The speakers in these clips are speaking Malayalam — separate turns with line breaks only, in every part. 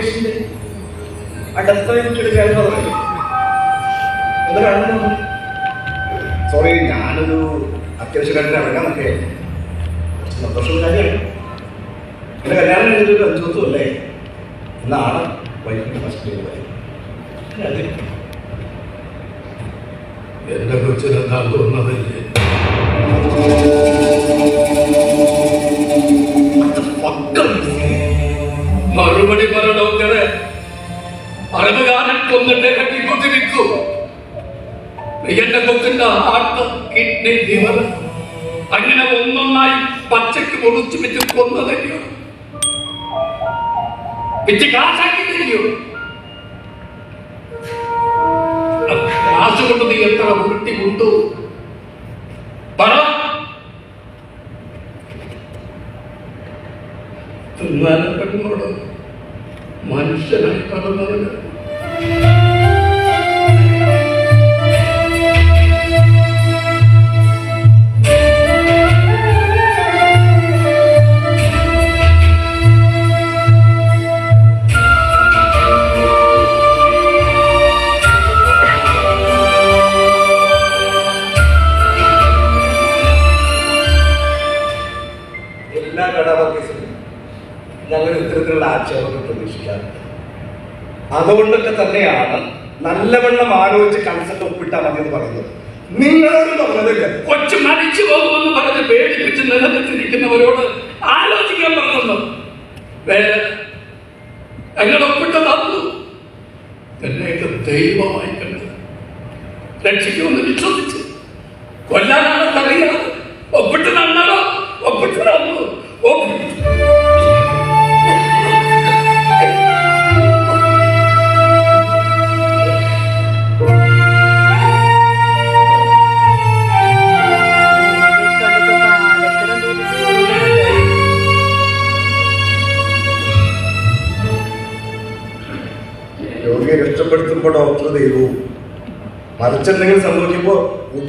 കോർപ്പറേഷന്റെ അടുത്ത എടുക്കാൻ സോറി ഞാനൊരു അത്യാവശ്യക്കാരനാണ് നമുക്ക് സന്തോഷം കാര്യമാണ് എന്റെ കല്യാണം കഴിഞ്ഞൊരു അഞ്ചു ദിവസം അല്ലേ? എന്നാണ് വൈകിട്ട് ഫസ്റ്റ് ഡേ അതെ
എന്റെ കൊച്ചിനെന്താ തോന്നുന്നതില്ലേ? മറുപടി പറ അങ്ങനെ ഒന്നൊന്നായി പച്ചക്ക് മുറിച്ചു വെച്ച് കൊന്നതല്ലയോ? പിച്ച് കാശാക്കി തരുമോ നീ എത്ര ഉരുട്ടി കൊണ്ടു പറ. പെണ്ണോട് മനുഷ്യനായി കടന്നവന്
ഇത്തരത്തിലുള്ള ആക്ഷേപങ്ങൾ പ്രതീക്ഷിക്കാറുണ്ട്. അതുകൊണ്ടൊക്കെ തന്നെയാണ് നല്ലവണ്ണം ആലോചിച്ച് കൺസെപ്റ്റ് ഒപ്പിട്ടാൽ മതി എന്ന് പറയുന്നത്. നിങ്ങളോട് പറഞ്ഞതില്ല
കൊച്ചു മരിച്ചു പോകുമെന്ന് പറഞ്ഞ് പേടിപ്പിച്ച് നിലനിർത്തിരിക്കുന്നവരോട് ആലോചിക്കാൻ പറഞ്ഞു വേറെ ഞങ്ങൾ ഒപ്പിട്ട് തന്നു. എന്നെയൊക്കെ ദൈവമായി കണ്ടത് രക്ഷിക്കുമെന്ന് വിശ്വസിച്ച്. കൊല്ലാനാണെന്ന്
രോഗിയെ രക്ഷപ്പെടുത്തുമ്പോൾ ഡോക്ടർ ദൈവവും. മറിച്ചെന്തെങ്കിലും സംഭവിക്കുമ്പോൾ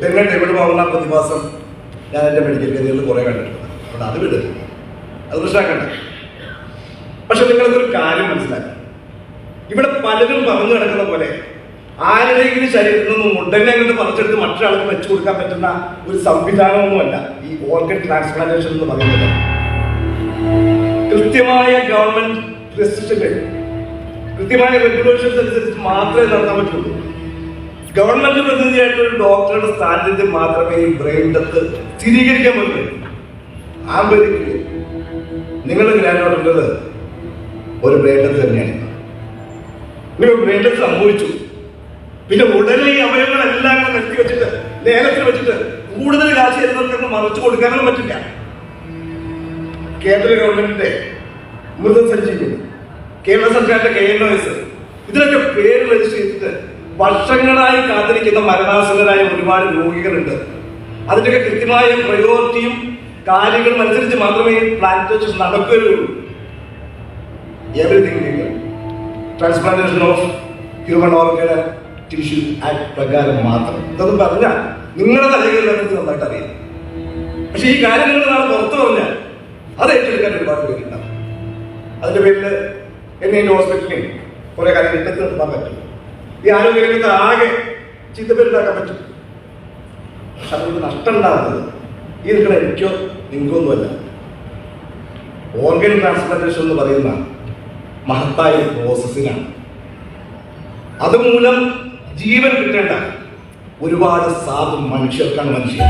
ഡെവിഡ് വാങ്ങുന്ന പ്രതിഭാസം ഞാൻ എന്റെ മെഡിക്കൽ കരിയറിൽ കുറേ കണ്ടിട്ടുണ്ട്. അതുകൊണ്ട് അത് വിട്. അത് പ്രശ്നമാക്കണ്ട പക്ഷെ നിങ്ങൾക്കൊരു കാര്യം മനസ്സിലാക്കാം. ഇവിടെ പലരും പറഞ്ഞു കിടക്കുന്ന പോലെ ആരുടെയെങ്കിലും ശരീരത്തിൽ നിന്നും ഉടനെ അങ്ങോട്ട് പറിച്ചെടുത്ത് മറ്റൊരാൾക്ക് വെച്ചു കൊടുക്കാൻ പറ്റുന്ന ഒരു സംവിധാനമൊന്നുമല്ല ഈ ഓർഗൻ ട്രാൻസ്പ്ലാന്റേഷൻ എന്ന് പറയുന്നത്. കൃത്യമായ ഗവൺമെന്റ് റെസ്ട്രിക്ഷനുകൾ കൃത്യമായ റെഗുലേഷൻസ് അനുസരിച്ച് മാത്രമേ നടത്താൻ പറ്റുള്ളൂ. ഗവൺമെന്റ് പ്രതിനിധിയായിട്ട് ഒരു ഡോക്ടറുടെ സാന്നിധ്യം മാത്രമേ ഈ ബ്രെയിൻ ഡെത്ത് സ്ഥിരീകരിക്കാൻ പറ്റൂ. ആ പരിക്കിൽ നിങ്ങളുടെ ഗ്രാൻഡോട്ടേണ്ടത് ഒരു ബ്രെയിൻ ഡെത്ത് തന്നെയാണ്. ബ്രെയിൻ ഡെത്ത് സംഭവിച്ചു. പിന്നെ ഉടനെ ഈ അവയവങ്ങളെല്ലാം നിർത്തി വെച്ചിട്ട് ലേലത്തിൽ വെച്ചിട്ട് കൂടുതൽ കാശ് തരുന്നവർക്ക് മറിച്ചു കൊടുക്കാനൊന്നും പറ്റില്ല. കേന്ദ്ര ഗവൺമെന്റിന്റെ മൃതസഞ്ജീവനി കേരള സർക്കാരിന്റെ കെ എൻ ഒ എസ് ഇതിനൊക്കെ പേര് രജിസ്റ്റർ ചെയ്തിട്ട് വർഷങ്ങളായി കാത്തിരിക്കുന്ന മരണാസന്നരായ ഒരുപാട് രോഗികളുണ്ട്. അതിന്റെയൊക്കെ കൃത്യമായ പ്രയോറിറ്റിയും കാര്യങ്ങളും അനുസരിച്ച് മാത്രമേ പ്ലാന്റേഷൻ നടക്കുകയുള്ളൂ. Everything transplantation of human organ tissue act പ്രകാരം മാത്രം. ഇതൊന്നും പറഞ്ഞാൽ നിങ്ങളുടെ തലയിൽ നന്നായിട്ട് അറിയാം. പക്ഷെ ഈ കാര്യം നിങ്ങൾ നാളെ പുറത്തു പറഞ്ഞാൽ അത് ഏറ്റെടുക്കാൻ ഒരുപാട് പേരുണ്ടാവും. അതിന്റെ പേരിൽ എന്നെ ഹോസ്പിറ്റലിൽ കുറെ കാര്യങ്ങൾ ഇട്ടു നിർത്താൻ പറ്റും. ഈ ആരോഗ്യരംഗത്ത് ആകെ ചീത്തപ്പേരുണ്ടാക്കാൻ പറ്റും. പക്ഷെ അതുകൊണ്ട് നഷ്ടം ഉണ്ടാകുന്നത് ഈ നിൽക്കുന്ന എനിക്കോ നിങ്ങൾക്കോ ഒന്നുമല്ല ഓർഗൻ ട്രാൻസ്പ്ലാന്റേഷൻ എന്ന് പറയുന്ന മഹത്തായ പ്രോസസ്സിനാണ്. അതുമൂലം ജീവൻ കിട്ടേണ്ട ഒരുപാട് സാധു മനുഷ്യർക്കാണ് മനുഷ്യർ